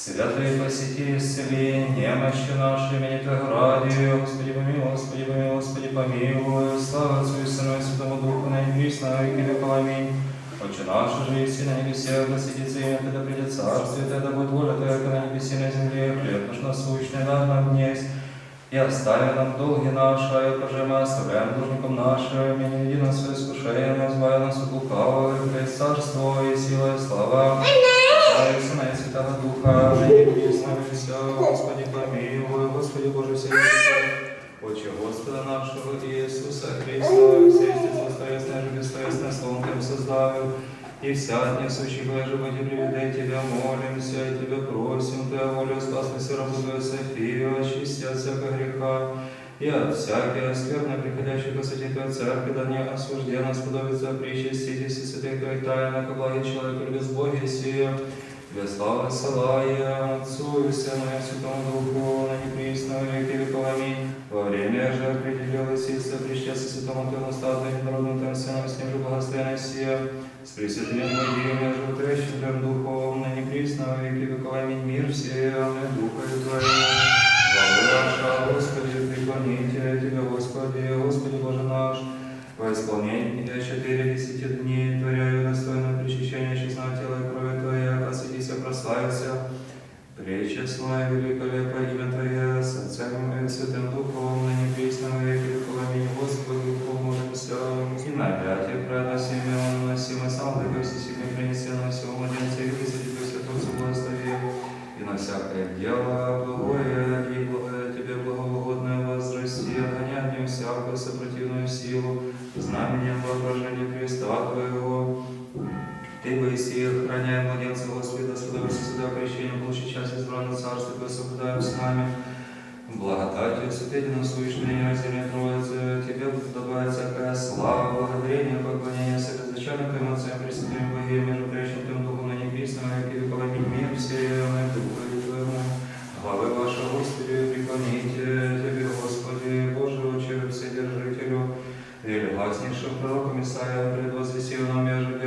Святые посети, исцели немощи наши, имени Твоего ради, Господи, помилуй, Господи, помилуй, Господи, помилуй. Слава Отцу и Сыну и Святому Духу, на небес, на веки веков, аминь. Отче наш, же есть на небесе, да сидится имя, когда придет царствие, тогда будет воля Твоя, как на небесе и на земле, хлеб наш насущный, дай нам днесь, и остави нам долги наши, и тоже мы оставляем должником нашим, и не веди нас в искушение, но избави нас от лукавого, и царство, и сила, и слава, Отца и Сына, и Святого Духа, ныне и и Господи, помилуй, Господи Боже, все Отче Господа нашего Иисуса Христа, все же бескрестное Словом Твоим создавил, и вся несущий Твое животе приведай Тебя, молимся, и Тебя просим, Твоя воля спаслася рабу Твою Софию, очисти от всякого греха, и от всякой скверной, приходящей к святой Твоей Церкви, да не осужденно сподобится причаститесь и святых Твоих тайнах, ко благе человеку без Боги сия, Тебе слава ссылая Отцу и Сыну и Святому Духу, на неприсно веки веков. Аминь. Во время же определилось и сопричастие Святому Твоему стату и народному Твоим Сыном, с ним же благословенной сия, с Пресвятым Владимиром, между трещим Твоим Духом, на неприсно веки веков. Аминь. Мир всем, и Духа и исполнение четыре десяти дней, творяю достойно причащения честного тела и крови Твоя, осветись, прославься, пречестное, великолепное пророком Исаия, предвозвестил нам между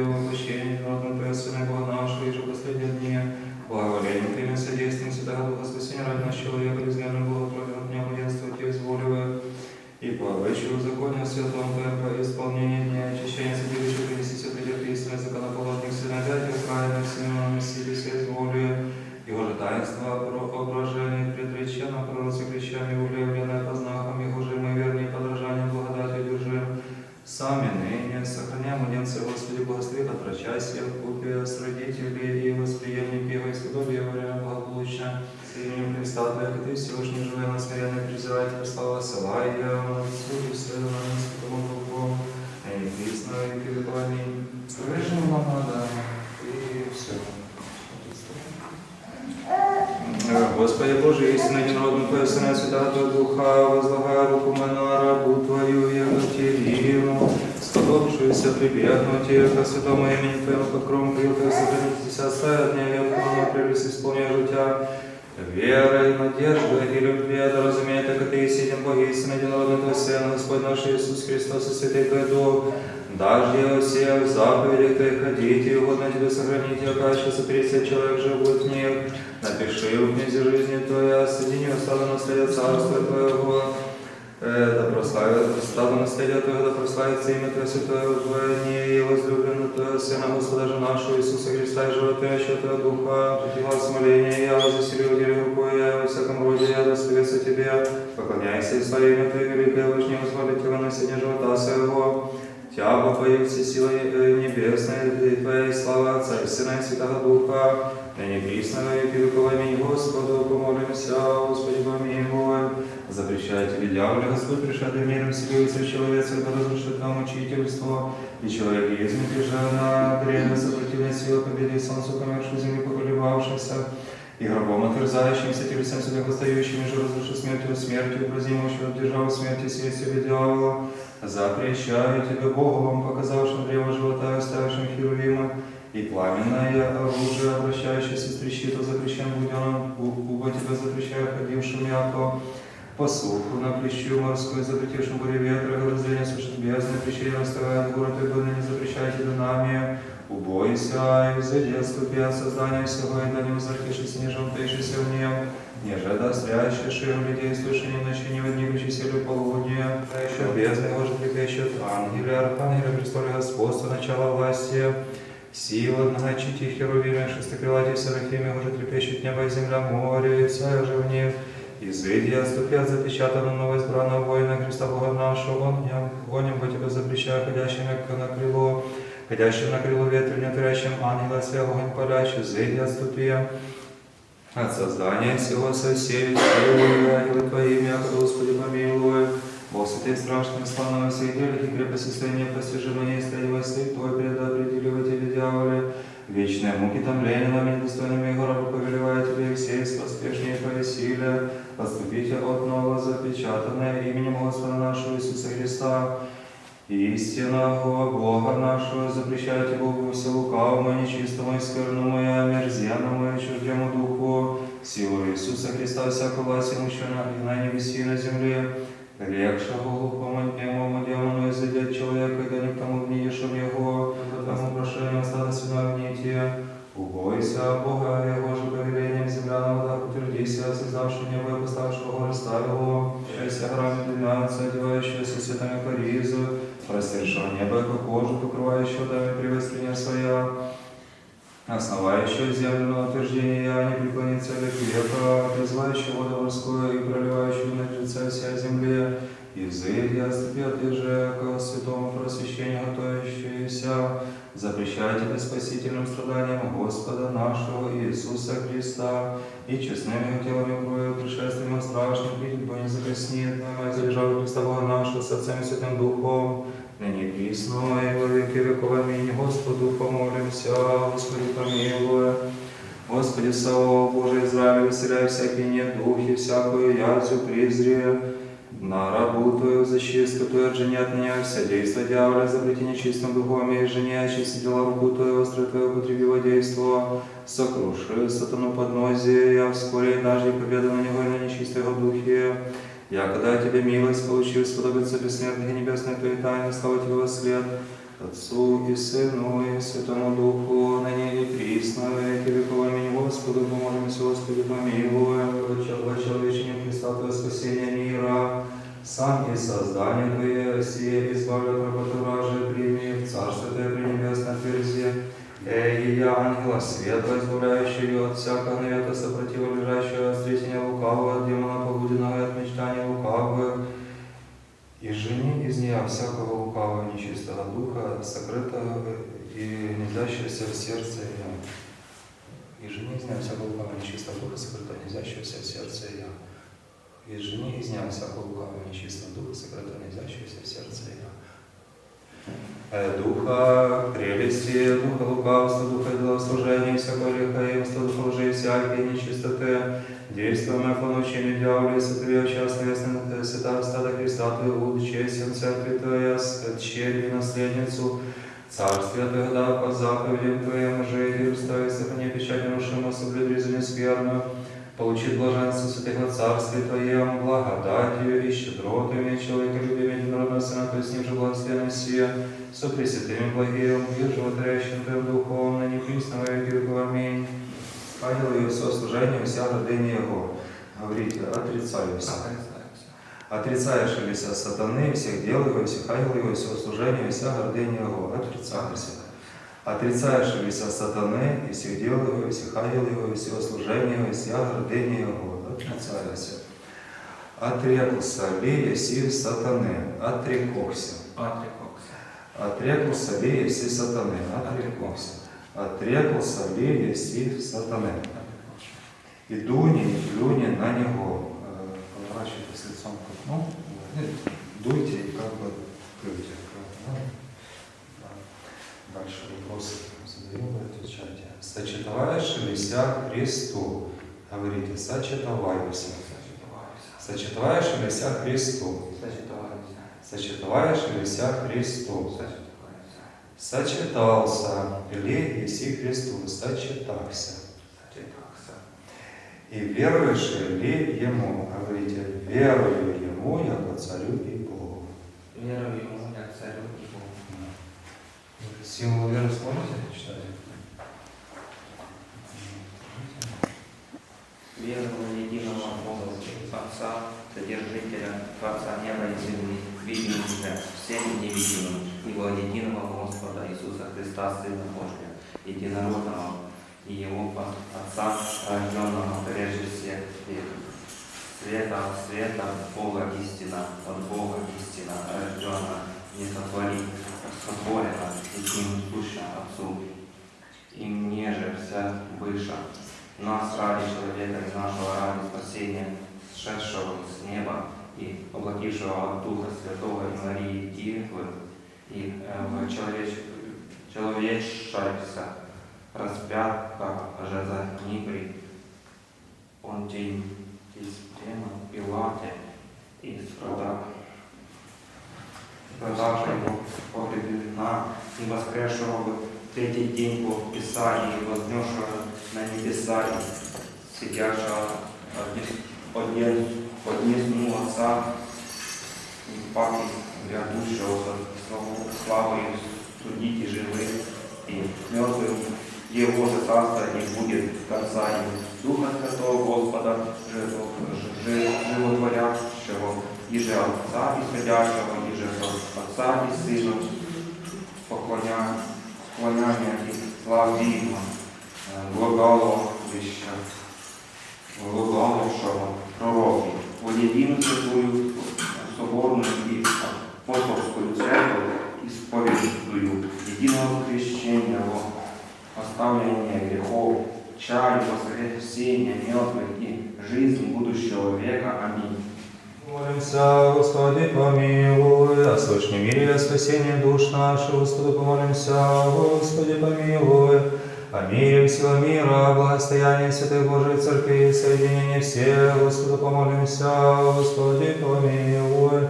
Господи Боже, истинно единородный Твой Сына, и Святого Твоего Духа, возлагая руку мы на рабу Твою Екатерину, сподобившуюся прибегнуть ко святому имени Твоему под кровом крилка, сохранитесь оставя от дня века, но прелесть исполняя життя, верой, надеждой и любви, да разумеет, как Ты есть един Бог, истинно единородный Твой Сын, Господь наш Иисус Христос и Святый Твой Дух, Дажде всех заповедей Твоих ходите, и угодно Тебе сохраните, а качество 30 человек живут в них. Напиши в книзе жизни Твоя, соедини устава наследия Царства Твоего, э, да прославит устава наследия Твоего, да прославится имя Твое Святое в Твоей и возлюбленного Твоего Сына, Господа же нашего Иисуса Христа и животворящего Твоего Духа, притила смоления, я возвеселил удели рукой, я во всяком роде, я достоверся Тебе, поклоняйся и слави имя Твое великое, вышне возволитего на сидне живота своего, Тяга Твоей всесилы э, небесной, и Твоя слава Отца и Сына и Святого Духа, ныне присно во веки веков. Аминь. Господу помолимся, Господи помилуй. Запрещаю тебе, дьяволе, Господь, пришедший миром вселился в человека, да разрушит нам учительство, и человек есть на время сопротивной силы победы солнцу, помершей земли, поколебавшимся, и гробом отверзающимся, телесем сюда восстающим, и же разрушит смертью, смертью, прозимущего, державу смерти, сей себе дьявола, запрещаю тебе, Богу, вам показавшим древо живота и оставившим херувима, и пламенное оружие, обращающееся с трещиту, запрещен будем, Уба тебя запрещаю, ходившим яко, по суху, на плещу морскую, запретившим буре ветра, разделение сушит бездны, плещей расставая город и не запрещайте нами, убойся, и взойди, отступи от создания всего, и да не возвратишься снежом, таишься в нем, неже да стрящий ширм людей, слышание ночи, не водникающий селю полудня, а еще бездны, его же трепещут ангелы, архангелы, престоле господства, начало власти, Сила многочити херувимы, шестокрылатей серафиме, уже трепещет небо и земля, море, и вся же в них. Изыди, отступи от запечатанного новоизбранного воина Христа Бога нашего, огнем, гоним по тебе запрещаю, ходящим как на крыло, ходящим на крыло ветру, не творящим ангела свя, огонь палящий, изыди, отступи. От создания всего со всей силой, ангелы Твоими, яко Господи помилуй. Бог святых страшным славным всех делах и крепости состояния постижимо неистребимости Твой предопределил тебе, дьяволе. Вечные муки томления нами недостойными города повелевая тебе и все поспешнее Твоей силе. Отступите от нового запечатанное именем Господа нашего Иисуса Христа. Истинного Бога нашего запрещайте Богу все лукавому, нечистому и скверному и омерзенному и чуждему духу, силу Иисуса Христа всякого власти мужчина и на небеси и на земле, легшего глухому немому демону изыдет человека, и да не к тому гниешем его, потому прошением стада свиного гнития. Убойся Бога, Его же повелением земля на водах утвердися, создавший небо и поставшего горы ставило, часть храме двенадцать, одевающегося светами Паризу, простершего небо, как кожу, покрывающего дами привестриня своя, основающего землю на утверждение я, не преклонится ли к века, призывающего воду морскую и проливающего на лице вся земле, язык я отступи от же к святому просвещению готовящиеся, запрещаю тебе спасительным страданиям Господа нашего Иисуса Христа и честными телами кровью пришествием страшным придбо не закоснит, нам залежал Христа Бога нашего с Отцем и Святым Духом, и во веки веков. Аминь. Господу помолимся, Господи помилуй. Господи, Савва, Боже Израиля, вселяй всякие недухи, всякую язю, презрие, на рабу Твою защиту Твою от жене отменяй вся действия дьявола, запрети нечистым духом и жене, очисти дела руку Твою, острое Твое употребиво действо, сокруши сатану поднозие, я вскоре и даже победа на него и на нечистой его духе. Я, когда тебе милость получил, сподобиться бессмертных и небесной Твоей тайны, слава Тебе во след, Отцу и Сыну и Святому Духу, ныне и присно, во веки веков. Аминь. Господу помолимся, Господи помилуй, во человечине Христа Твое спасение мира, сам и создание Твое, сие избавлю от работы вражи, прими в Царство Твое пренебесное отверзи. Эй, я ангела света, избавляющего от всякого навета сопротива, жени из нее всякого лукавого нечистого духа, сокрытого и не длящегося в сердце ее. И жени из нее всякого лукавого нечистого духа, сокрытого, не длящегося в сердце ее. И жени из нее всякого лукавого нечистого духа, сокрытого, не длящегося в сердце ее. Э, Духа прелести, духа лукавства, духа идолослужения, всякого лихаимства, духа лжи, всякой нечистоты, действуемое по научению дьявола, сотворил частно ясно свята стада Христа Твоего, честен церкви Твоя, черви наследницу, Царствие Твое, да, по заповедям Твоим жить, и уставить сохрани печать нерушимую, соблюди за нескверную, получит блаженство святых во Царстве Твоем, благодатью и щедротами человека, любимый единородного Сына, то есть с ним же благословенным сия, со пресвятыми благим, и животворящим Твоим Духом, на неприсно во веки веков. Аминь. Ангел и все служение, вся родение Его. Говорите, отрицаюсь. Отрицаешь ли вся сатаны, всех дел его, и всех ангелов его, и всего служения, и вся гордыня его, отрицаюсь. Отрицаешь ли вся сатаны, и всех дел его, и всех ангелов его, и всего служения его, и вся гордыня его, отрицаюсь. Отрекался ли еси сатаны, отрекохся. Атрикокс. Отрекался ли еси сатаны, отрекохся. отрекся Левія сів сатане. І дуні, і плюні на нього. Поворачивайтесь лицом к окну, дуйте и как бы плюйте. Ну, Дальше вопросы задаю, вы отвечаете. Сочетаешь лися Христу? Говорите, сочетавайся. Сочетаешь лися Христу? Сочетавайся. Сочетаешь лися Христу? Сочетавайся. Сочетался ли еси Христу? Сочетался. Сочетався. И веруешь ли Ему? Говорите, верую Ему, яко Царю и Богу. Вірую йому, як царю і Богу. Символ веры сможете читать? Верую единого Бога, Отца, Содержителя, Творца неба и земли, видимого всем и невидимым, и во единого Господа Иисуса Христа, Сына Божия, единородного, и Его от Отца, рожденного прежде всех веков. Света от света, Бога истина, от Бога истина, рожденная, не сотворить, сотворена, единым сущим Отцу. И мне же вся выше, нас ради человека и нашего ради спасения, сшедшего с неба и облатившего от Духа Святого и Марии Девы, и в человеч... человечайся, распятка же за Дніпрі, Понтій, Пістема, Пілате, і страдав. Продавши его погребена и воскресшего в третий день по Писанию, и вознесшего на небеса, и сидящего одни- однесну Отца, и паки грядущего со славою судить и живых, и мертвым Его же царство не будет конца, и Духа Святого Господа, живо- жи- животворящего, и же Отца исходящего, и же Отца и Сына, поклоня, поклоняння и славимо, глаголовища, глаголовшего пророки, воєдину святую, соборную и апостольскую церковь, исповедую единого крещения во оставление грехов, чаю воскресения мертвых и жизнь будущего века. Аминь. Молимся, Господи, помилуй, о сочном мире о спасении душ наших, Господу помолимся, Господи, помилуй, о мире всего мира, о благостоянии Святой Божией Церкви, соединении всех, Господу помолимся, Господи, помилуй,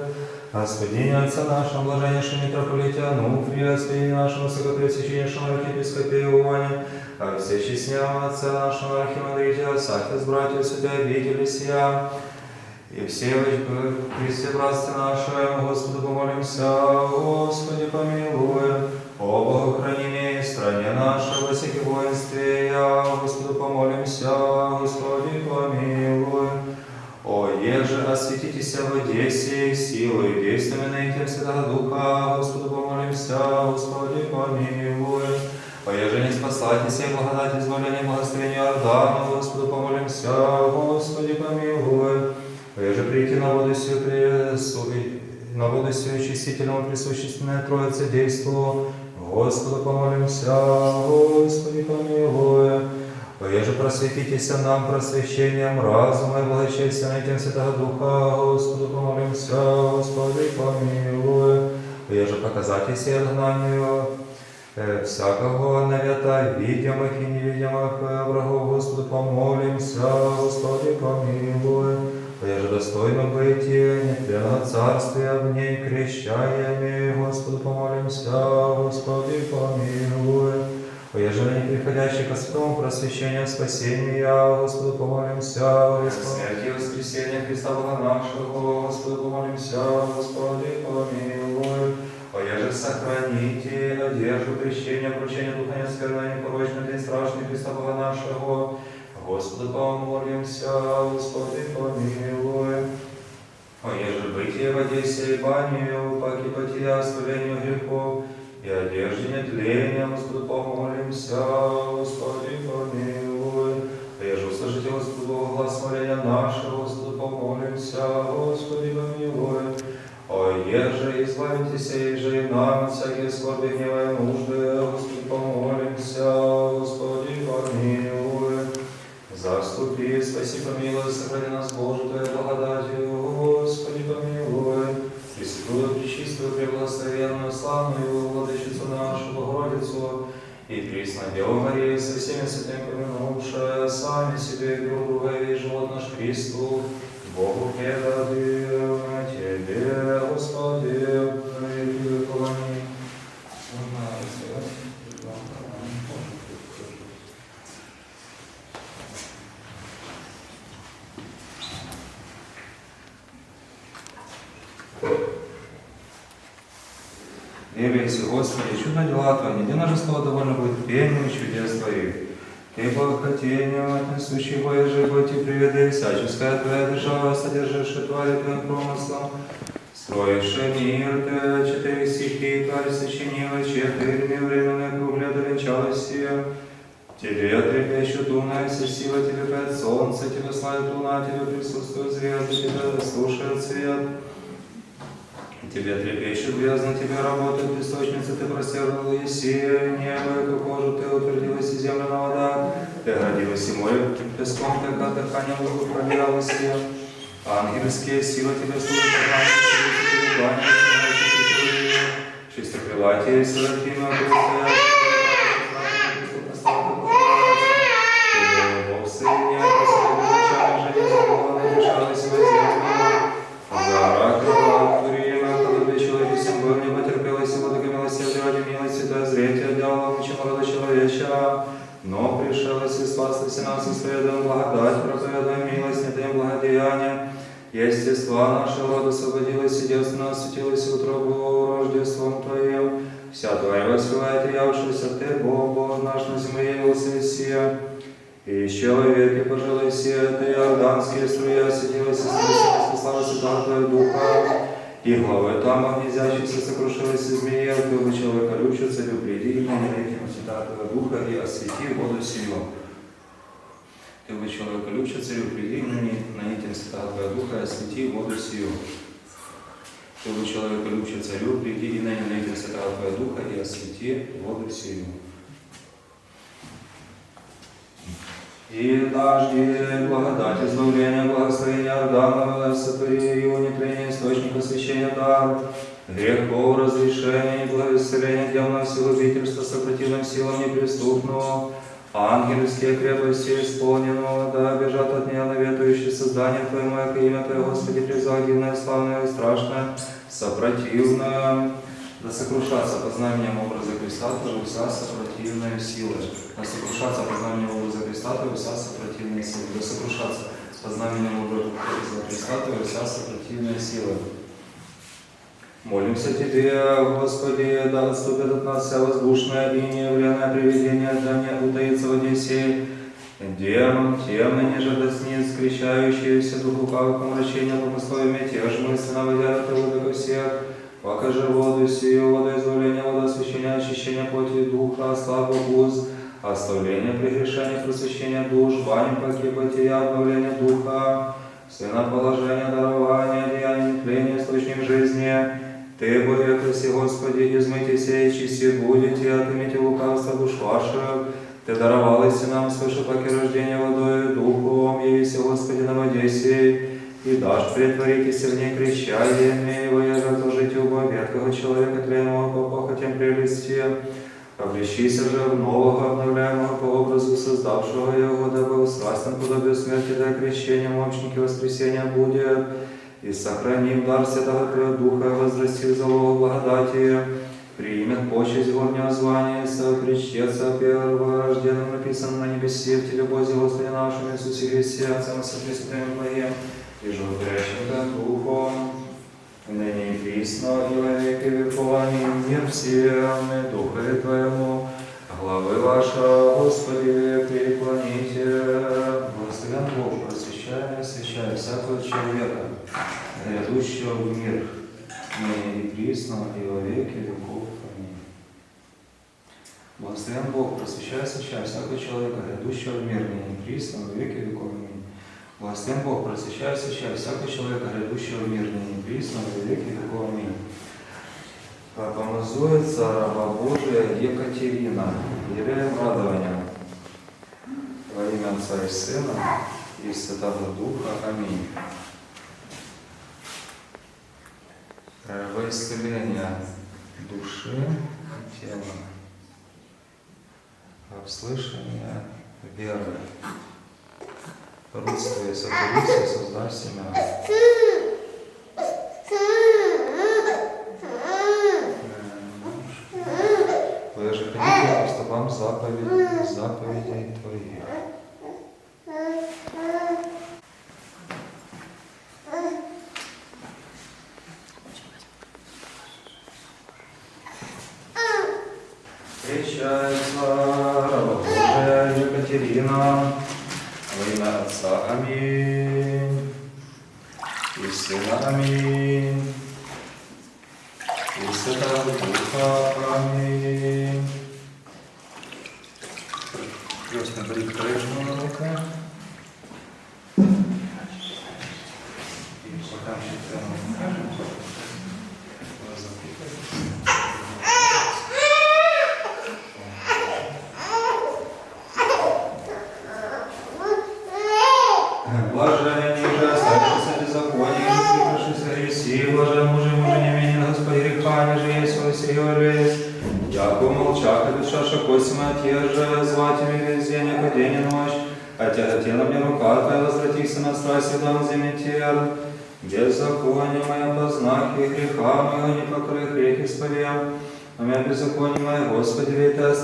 Господине Отца нашем, блаженнейшем митрополите Ануфрии, о Господине нашем, высокопресвященнейшем архиепископе Ионе, о всечестням Отца нашего архимандрите, о Сахе с братьев святой обители сия, и все Христе, братстве нашем, Господу помолимся, Господи помилуй, о Богохранимой стране нашей, во всяких воинстве, я, Господу помолимся, Господи помилуй. О, осветитесь в Одессе силой, действиями наития Святого Духа, Господу помолимся, Господи помилуй. Не спасайтесь благодать избавления благословения Иордана, Господу помолимся, Господи помилуй. Реже прийти на воду сию на воду сию очистительному присущественное Троице действу. Господу помолимся, Господи помилуй. Реже просветитесь нам просвещением разума и благочестием этим Святого Духа. Господу помолимся, Господи помилуй. Реже показайтесь и отгнанию э, всякого навета, видимых и невидимых э, врагов, Господу помолимся, Господи помилуй. Я же достойно быть нетленного царствия в ней крещаями, Господу помолимся, Господи помилуй. Я же не приходящий ко святому просвещению спасения, Господу помолимся, Господи. Смерти воскресения Христа Бога нашего, Господу помолимся, Господи помилуй. О, я же сохраните надежду, крещения, обручения Духа неосквернения, непорочный день страшный Христа Бога нашего, Господу помолимся, Господи помилуй. О, еже бытие в Одессе и банию, погибати оставлению грехов, и одежде нетления, Господу помолимся, Господи помилуй. А еже услышите, Господу, Богу, глаз моления нашего, Господу помолимся, Господи помилуй. О, еже избавитесь, еже и нам всяких скорби, гнева и нужды, Господи помолимся, Господи помилуй. Заступи, спаси, помилуй, сохрани нас, Боже, и присно Мария со всеми святыми помянувши, сами себе и друг друга, живот наш Христу, Богу предадим, Тебе, Господи, навеки веков. Аминь. Можно рассказать? Являйся, Господи, чудо дела Твои, не дена жестоко довольно будет пением чудес Твоих. Ты благохотением отнесущий воежи, будь и приведы, всяческая Твоя держава, содержавшая Твои Твоим промыслом, строивший мир Ты, четыре стихи, Тварь сочинила, четырьмя временами кругля довенчалась сия. Тебе трепещут луна и вся сила, Тебе пять солнце, Тебе славит луна, Тебе присутствует звезды, Тебе слушает свет. Тебе трепещут бездны, тебе работают песочницы, ты простерла Есия, небо, и как кожу ты утвердилась и земля на водах, ты оградилась и море песком, ты как дыхание воздух пробиралась ее. Ангельские силы тебе служат, ангельские силы тебе кланяются, ночи прикрыли. Чистокрылатие Серафима, Христа, и спаслась и нас исповедаем благодать, проповедаем милость, не даем благодеяния. Естества нашего рода освободилась и девственно осветилась в утробу Рождеством Твоим. Вся Твоя воссылает и явшаяся Ты, Бог, Бог наш на земле явился Сия. И человеки пожалуй все, ты иорданские струи осветилась и спасилась слава Святого Твоего Духа. И главы там огнезящейся сокрушилась и змея, ты бы человека любчица, приди и навеки Святого Твоего Духа и освети воду сию. Ты бы человека любчица, приди на нитям Святого Твоего Духа и освети воду сию. Ты бы человека любчица, царю, приди и на нитям Святого Твоего Духа и освети воду сию. И дожди, благодать, избавление, благословение Ордана, сотвори его нетление, источник освящения дар, грехов, разрешения и благословения дьявольного силубительства, сопротивным силам неприступного, ангельские крепости исполненного, да бежат от нее наветующие создание Твоему, яко имя Твое, Господи, превзагивное, славное и страшное, сопротивное, да сокрушаться познанием образа Христа, Твоего вся сопротивная сила. Да сокрушаться по познанием образа Христа, Твоего вся сопротивная сила. Да сокрушаться познанием образа Христа, Твоего вся сопротивная сила. Молимся Тебе, Господи, да отступит от нас вся воздушная и неявленное привидение, да не утаится в Одиссее. Демон, темный, нежадостниц, скрещающийся духу как помрачения, помысловыми, те же мысленно водят его до всех. Покажи воду сию, воду избавления, воду освящения, очищения плоти и духа, славу уз, оставление прегрешений, просвещения душ, баню погибытия, обновление духа, сына положения, дарования, деяния, тления, источник жизни. Ты, Боже, Христе, Господи, измыйте сей, чисти будете, отымите лукавство душ ваших. Ты даровалась нам свыше паки рождения водой и духом, явися, Господи, на воде сей, и дашь притворитесь в ней крещаниями, его яже отложите оба веткого человека тлеемого по похотям прелести, облещися же в нового, обновляемого по образу создавшего его, дабы в страстном подобию смерти, да крещение мощники воскресения будет, и сохранив дар Святого Твоего Духа, возрастив залог благодати, примет почесть горнего звания, сокрещется перворожденным, написано на небесе, в Тебе, Бозе, Господи нашем Иисусе Христе, Отцем и Святым Твоим, и животворящим Духом, и ныне и присно, и во веки веков. Аминь. Мир всем, и Духе Твоему, главы ваша, Господи, преклоните. Благословен Бог, просвещая, освящая всякого человека, грядущего в мир, ныне и присно, и во веки веков. Аминь. Благословен Бог, просвещая, освящая всякого человека, грядущего в мир, ныне и присно, во веки веков. Аминь. Благословен Бог, просвещая, освящая всякого человека, грядущего в мир, ныне и присно, во веки веков. Аминь. Помазуется раба Божия Екатерина, Ереем радования. Во имя Отца и Сына и Святого Духа. Аминь. Во исцеление души и тела. Как слышание веры. Русь твоей сотворись и создав семя. Крестный брик крышну на руку. И пока еще прямо не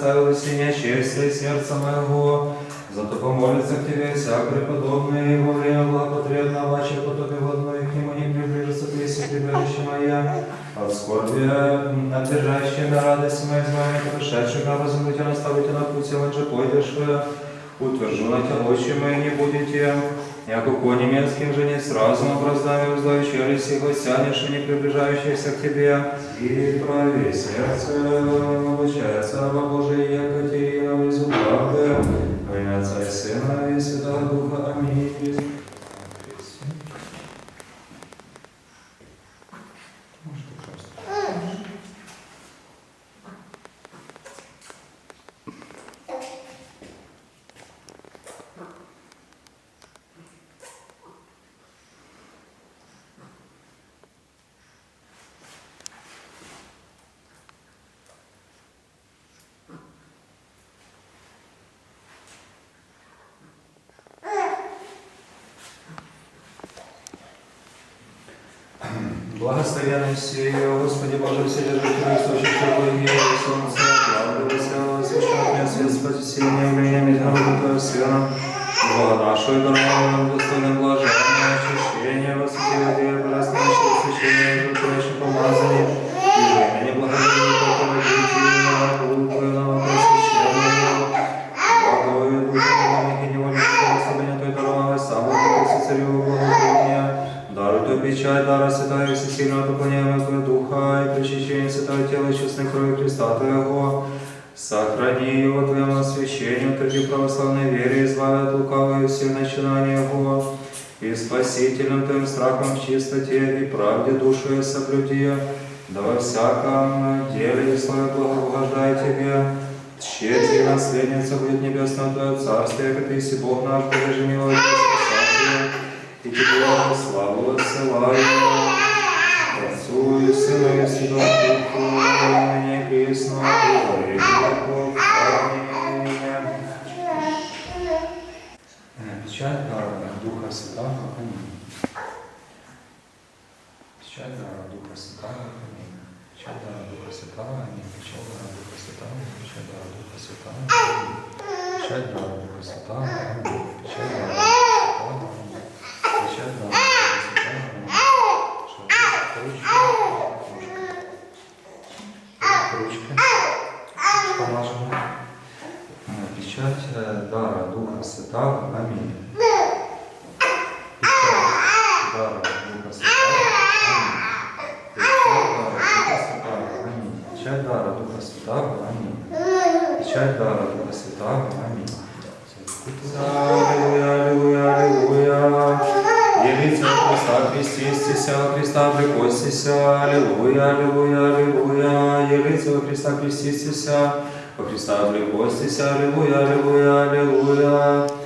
оставил синя честие сердца моего. Зато помолится к тебе вся преподобная, и во время благопотребного ваче потопе водной, к нему не приближится песня, прибежище моя. От скорбия, одержащая на радость моей избавления, прошедших на разумите, наставите на пути, он же пойдешь, утвержу на очи мои не будете. Яко по немецким же не сразу образдами узлающие гостянешь и не приближающиеся к тебе. И прави сердце обучается раба Божия Екатерина в изу правды, во имя Отца и Сына и Святого Духа. Аминь. Можете просто. Благословенный сие, Господи Боже, Вседержитель, источник благословения и солнца, правды веселого, священного свет спасения, явления международного Твоего Сына, Бога нашего и дарованного нам достойно блаженного очищения, восвятия, божественного священия, и животворящего помазания, честной крови Христа Твоего. Сохрани его Твоему освящению, Твоей православной вере, избави от лукавого все начинания Его. И спасительным Твоим страхом в чистоте и правде душу и соблюди, да во всяком деле и слове благоугождай Тебе. Тщеть и наследница будет небесного Твоего Царствия, как Ты есть Бог наш, Боже милый, и спасатель и тебе славу отсылаю, Отцу и Сыну и Святому Духу, ныне и присно, и во. Печать дара Духа Святого. Аминь. Печать дара Духа Святого. Аминь. Печать дара Духа Святого. Аминь. Печать дара Духа Святого. Печать дара Духа Святого. Аминь. Печать дара Духа Святого. Аминь. Печать дара Духа Святого. Аминь. Печать дара Духа Святого. Аминь. Святого. Аминь. Печать дара. Печать дара Духа Святого. Аминь. Печать дара Духа Святого. Аминь. Аллилуйя, аллилуйя, аллилуйя. Явиться Христа, крестистися, Христа прикостися, Аллилуйя, аллилуйя, аллилуйя. Явиться Христа, крестистися, во Христа прикостися, Аллилуйя, аллилуйя, аллилуйя.